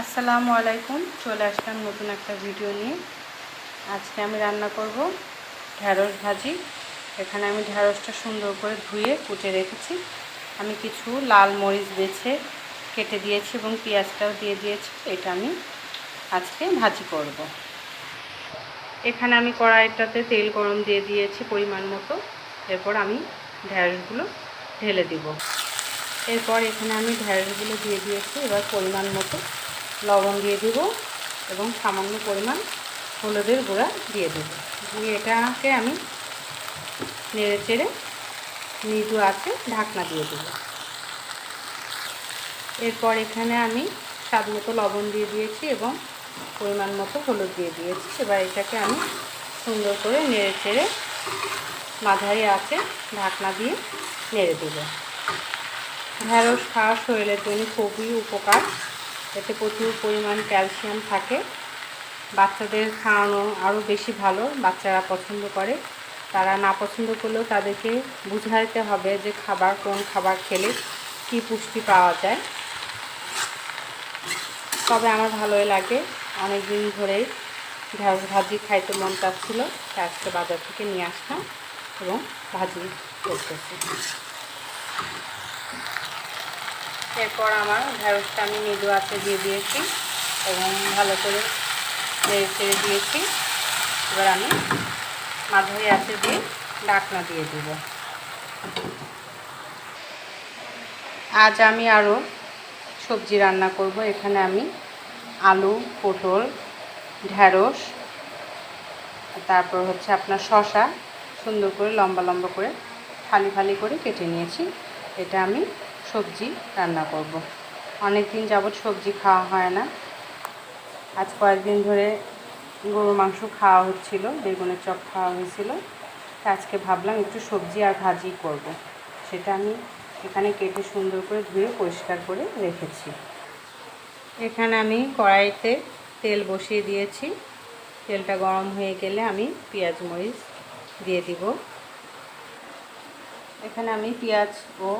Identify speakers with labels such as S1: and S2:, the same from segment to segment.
S1: আসসালামু আলাইকুম, চলে আসলাম নতুন একটা ভিডিও নিয়ে। আজকে আমি রান্না করব ঢ্যাঁড়স ভাজি। এখানে আমি ঢ্যাঁড়সটা সুন্দর করে ধুয়ে কুটে রেখেছি। আমি কিছু লাল মরিচ বেছে কেটে দিয়েছি এবং পেঁয়াজটাও দিয়ে দিয়েছি। এটা আমি আজকে ভাজি করব। এখানে আমি কড়াইটাতে তেল গরম দিয়ে দিয়েছি পরিমাণ মতো। এরপর আমি ঢ্যাঁড়সগুলো ঢেলে দিব। এরপর এখানে আমি ঢ্যাঁড়সগুলো দিয়ে দিয়েছি এবার পরিমাণ মতো। লবণ দিয়ে দিব এবং সামান্য পরিমাণ হলুদের গুঁড়া দিয়ে দেবো। দিয়ে এটাকে আমি নেড়ে চেড়ে মৃদু আছে ঢাকনা দিয়ে দেব। এরপর এখানে আমি স্বাদ মতো লবণ দিয়ে দিয়েছি এবং পরিমাণ মতো হলুদ দিয়ে দিয়েছি। এবার এটাকে আমি সুন্দর করে নেড়ে চেড়ে মাঝারি আছে ঢাকনা দিয়ে নেড়ে দেব। ঢ্যাঁড়স খাওয়া শরীরের জন্য খুবই উপকার। এতে প্রচুর পরিমাণ ক্যালসিয়াম থাকে। বাচ্চাদের খাওয়ানো আরও বেশি ভালো, বাচ্চারা পছন্দ করে। তারা না পছন্দ করলেও তাদেরকে বুঝাইতে হবে যে খাবার কোন খাবার খেলে কি পুষ্টি পাওয়া যায়। তবে আমার ভালোই লাগে। অনেক দিন ধরেই ঢ্যাঁড়স ভাজি খাইতে মন চাচ্ছিলো আজকে বাজার থেকে নিয়ে আসলাম এবং ভাজি করতেছি। এরপর আমার ঢ্যাঁড়সটা আমি মৃদু আছে দিয়ে দিয়েছি এবং ভালো করে চেড়ে দিয়েছি। এবার আমি মাঝারি আছে দিয়ে ডাকনা দিয়ে দেব। আজ আমি আরও সবজি রান্না করব। এখানে আমি আলু, পটল ঢ্যাঁড়স তারপর হচ্ছে আপনার শশা সুন্দর করে লম্বা লম্বা করে ফালি ফালি করে কেটে নিয়েছি। এটা আমি সবজি রান্না করব। অনেক দিন যাবৎ সবজি খাওয়া হয় না। আজ কয়েকদিন ধরে গরুর মাংস খাওয়া হচ্ছিল, বেগুনের চপ খাওয়া হয়েছিল। আজকে ভাবলাম একটু সবজি আর ভাজি করব। সেটা আমি এখানে কেটে সুন্দর করে ধুয়ে পরিষ্কার করে রেখেছি। এখানে আমি কড়াইতে তেল বসিয়ে দিয়েছি। তেলটা গরম হয়ে গেলে আমি পেঁয়াজ মরিচ দিয়ে দিব। এখানে আমি পেঁয়াজ ও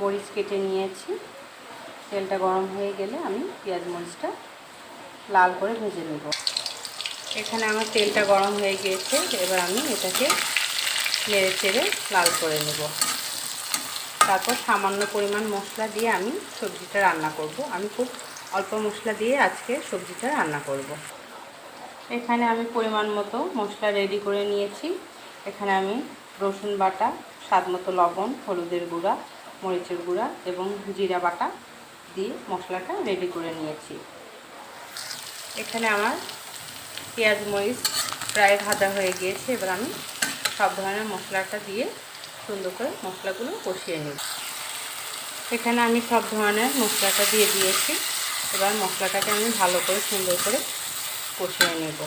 S1: মরিচ কেটে নিয়েছি। তেলটা গরম হয়ে গেলে আমি পেঁয়াজ মরিচটা লাল করে ভেজে নেব। এখানে আমার তেলটা গরম হয়ে গিয়েছে, এবার আমি এটাকে নেড়ে চেড়ে লাল করে নেব। তারপর সামান্য পরিমাণ মশলা দিয়ে আমি সবজিটা রান্না করব। আমি খুব অল্প মশলা দিয়ে আজকে সবজিটা রান্না করব। এখানে আমি পরিমাণ মতো মশলা রেডি করে নিয়েছি। এখানে আমি রসুন বাটা, স্বাদ মতো লবণ, হলুদের গুঁড়া মরিচের গুঁড়া এবং জিরা বাটা দিয়ে মশলাটা রেডি করে নিয়েছি। এখানে আমার পেঁয়াজ মরিচ প্রায় ভাজা হয়ে গিয়েছে, এবার আমি সব ধরনের মশলাটা দিয়ে সুন্দর করে মশলাগুলো কষিয়ে নিই এখানে আমি সব ধরনের মশলাটা দিয়ে দিয়েছি, এবার মশলাটাকে আমি ভালো করে সুন্দর করে কষিয়ে নেব।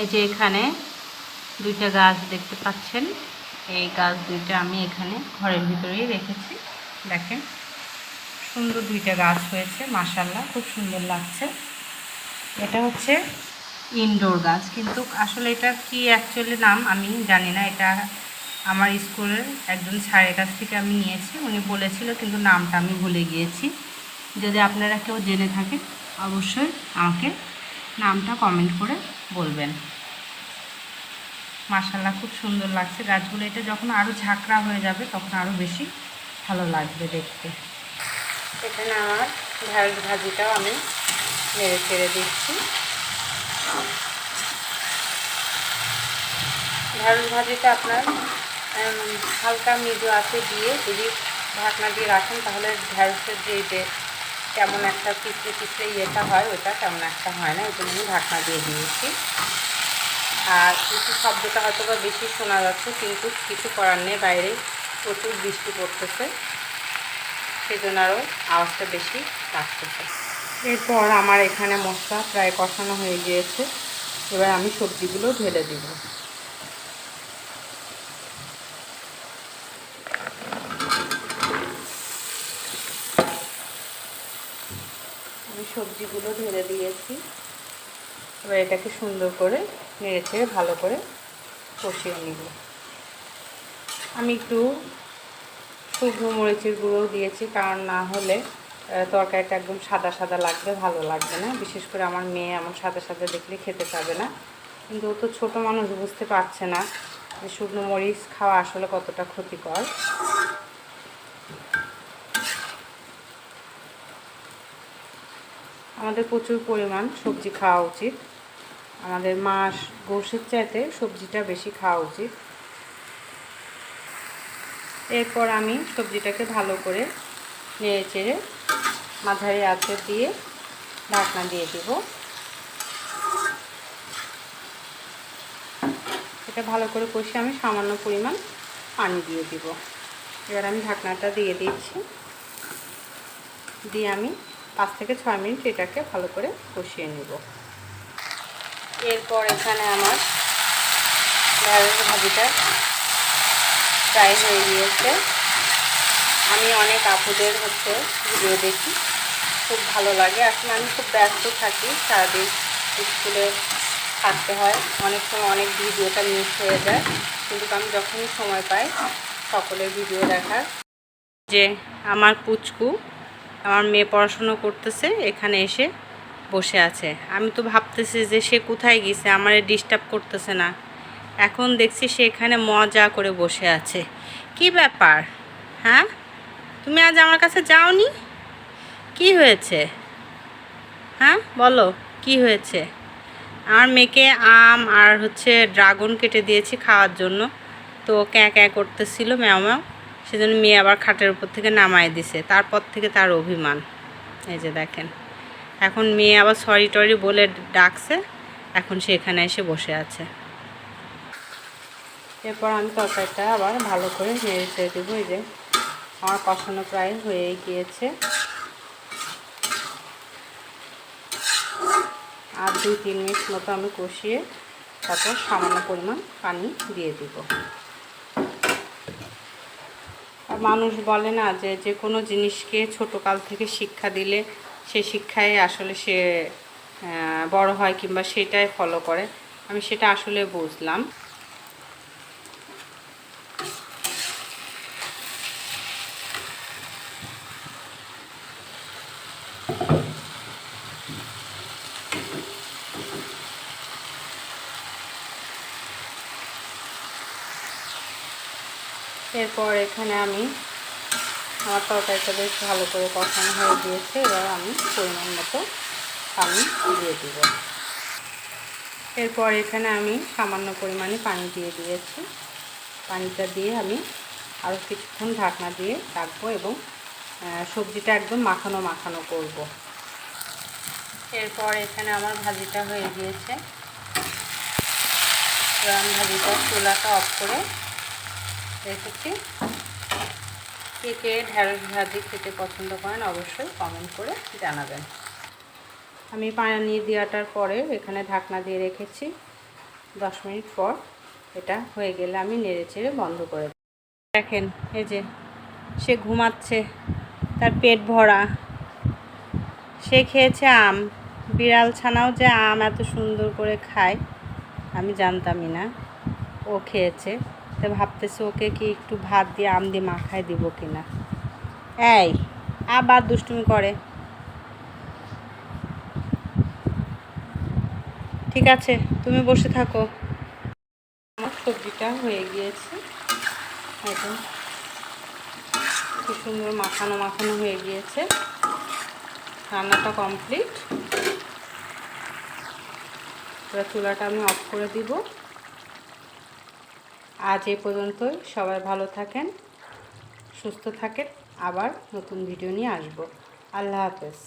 S1: এই যে এখানে দুইটা গাছ দেখতে পাচ্ছেন এই গাছ দুইটা আমি এখানে ঘরের ভিতরেই রেখেছি। দেখেন, সুন্দর দুইটা গাছ হয়েছে মাসাল্লাহ খুব সুন্দর লাগছে। এটা হচ্ছে ইনডোর গাছ, কিন্তু আসলে এটা কি অ্যাকচুয়ালি নাম আমি জানি না। এটা আমার স্কুলের একজন স্যারের কাছ থেকে আমি নিয়েছি, উনি বলেছিল, কিন্তু নামটা আমি ভুলে গিয়েছি। যদি আপনারা কেউ জেনে থাকেন, অবশ্যই আমাকে নামটা কমেন্ট করে বলবেন। মাসাল্লাহ খুব সুন্দর লাগছে। গাছগুলো, এটা যখন আরও ঝাঁকড়া হয়ে যাবে, তখন আরও বেশি ভালো লাগবে দেখতে। এখানে আমার ঢ্যাঁড়স ভাজিটাও আমি নেড়ে ছেড়ে দিচ্ছি। ঢ্যাঁড়স ভাজিটা আপনার হালকা মৃদু আছে দিয়ে যদি ঢাকনা দিয়ে রাখেন, তাহলে ঢ্যাঁড়সের যে যে কেমন একটা পিছলে পিছলে ইয়েটা হয়, ওটা তেমন একটা হয় না। ওই জন্য আমি ঢাকনা দিয়ে দিয়েছি। আর কিছু শব্দটা হয়তো বা বেশি শোনা যাচ্ছে, কিন্তু কিছু করার নেই, বাইরে প্রচুর বৃষ্টি পড়তেছে। সেজন্য আরও আওয়াজটা বেশি লাগতেছে এরপর আমার এখানে মশলা প্রায় কষানো হয়ে গিয়েছে। এবার আমি সবজিগুলো ঢেলে দিব। আমি সবজিগুলো ঢেলে দিয়েছি। এবার এটাকে সুন্দর করে নেড়ে ছেড়ে ভালো করে কষিয়ে নিব। আমি একটু শুকনো মরিচের গুঁড়োও দিয়েছি, কারণ না হলে তরকারিটা একদম সাদা সাদা লাগবে, ভালো লাগবে না। বিশেষ করে আমার মেয়ে এমন সাদা সাদা দেখলে খেতে পাবে না। কিন্তু ও তো ছোটো মানুষ, বুঝতে পারছে না যে শুকনো মরিচ খাওয়া আসলে কতটা ক্ষতিকর। আমাদের প্রচুর পরিমাণ সবজি খাওয়া উচিত। আমাদের মাস গোষের চাইতে সবজিটা বেশি খাওয়া উচিত। এরপর আমি সবজিটাকে ভালো করে নেড়ে চেড়ে মাঝারি আঁচে দিয়ে ঢাকনা দিয়ে দেব। এটা ভালো করে কষে আমি সামান্য পরিমাণ পানি দিয়ে দিব। এবার আমি ঢাকনাটা দিয়ে দিচ্ছি। দিয়ে আমি পাঁচ থেকে ছয় মিনিট এটাকে ভালো করে কষিয়ে নেব। এরপর এখানে আমার ঢেঁড়স ভাজিটা ফ্রাই হয়ে গিয়েছে। আমি অনেক আপুদের হচ্ছে ভিডিও দেখি, খুব ভালো লাগে। আসলে আমি খুব ব্যস্ত থাকি, সারাদিন স্কুলে থাকতে হয়। অনেক সময় অনেক ভিডিওটা মিস হয়ে যায়। কিন্তু আমি যখনই সময় পাই সকলের ভিডিও দেখার। যে আমার পুচকু, আমার মেয়ে পড়াশুনো করতেছে, এখানে এসে বসে আছে। আমি তো ভাবতেছি যে সে কোথায় গেছে, আমার ডিস্টার্ব করতেছে না। এখন দেখছি সে এখানে মজা করে বসে আছে। কি ব্যাপার? হ্যাঁ? তুমি আজ আমার কাছে যাওনি? কি হয়েছে? হ্যাঁ? বলো, কি হয়েছে? আমার মেয়েকে আম আর হচ্ছে ড্রাগন কেটে দিয়েছি খাওয়ার জন্য। তো ক্যাঁ ক্যাঁ করতেছিল ম্যাও ম্যাও। সেজন্য মেয়ে আবার খাটের উপর থেকে নামায় দিছে। তারপর থেকে তার অভিমান। এই যে দেখেন। এখন মেয়ে আবার সরি টরি বলে ডাকছে, এখন সে এখানে এসে বসে আছে। এরপর আমি তরকারিটা আবার ভালো করে নেড়ে চেড়ে দেবো, এই যে আমার কষানো প্রায় হয়ে গিয়েছে। আর দুই, তিন মিনিট মতো আমি কষিয়ে তারপর সামান্য পরিমাণ পানি দিয়ে দিব। মানুষ বলে না যে যে কোনো জিনিসকে ছোটো কাল থেকে শিক্ষা দিলে সে শিক্ষায় আসলে সে বড় হয় কিংবা সেটাই ফলো করে। আমি সেটা আসলে বুঝলাম। এরপর এখানে আমি আমার তরকারিটা বেশ ভালো করে কষানো হয়ে গিয়েছে, এবার আমি পরিমাণ মতো পানি দিয়ে দিব। এরপর এখানে আমি সামান্য পরিমাণে পানি দিয়ে দিয়েছি। পানিটা দিয়ে আমি আরও কিছুক্ষণ ঢাকনা দিয়ে রাখব এবং সবজিটা একদম মাখানো মাখানো করব। এরপর এখানে আমার ভাজিটা হয়ে গিয়েছে। আমি ভাজিটা চুলাটা অফ করে রেখেছি। কে কে ঢ্যাঁড়স ভাজি খেতে পছন্দ করেন অবশ্যই কমেন্ট করে জানাবেন। আমি পানি দেওয়াটার পরে এখানে ঢাকনা দিয়ে রেখেছি। দশ মিনিট পর এটা হয়ে গেলে আমি নেড়ে চেড়ে বন্ধ করে। দেখেন, এই যে সে ঘুমাচ্ছে, তার পেট ভরা। সে খেয়েছে আম। বিড়াল ছানাও যে আম এত সুন্দর করে খায়, আমি জানতামই না। ও খেয়েছে। তো ভাবতেছে ওকে কি একটু ভাত দিয়ে আম দিয়ে মাখায় দিব কিনা। এই, আবার দুষ্টুমি করে। ঠিক আছে, তুমি বসে থাকো। আমার সবজিটা হয়ে গিয়েছে। একদম খুব সুন্দর মাখানো মাখানো হয়ে গিয়েছে। রান্নাটা কমপ্লিট। এবার চুলাটা আমি অফ করে দিব। আজ এ পর্যন্তই। সবাই ভালো থাকেন, সুস্থ থাকেন। আবার নতুন ভিডিও নিয়ে আসব। আল্লাহ হাফেজ।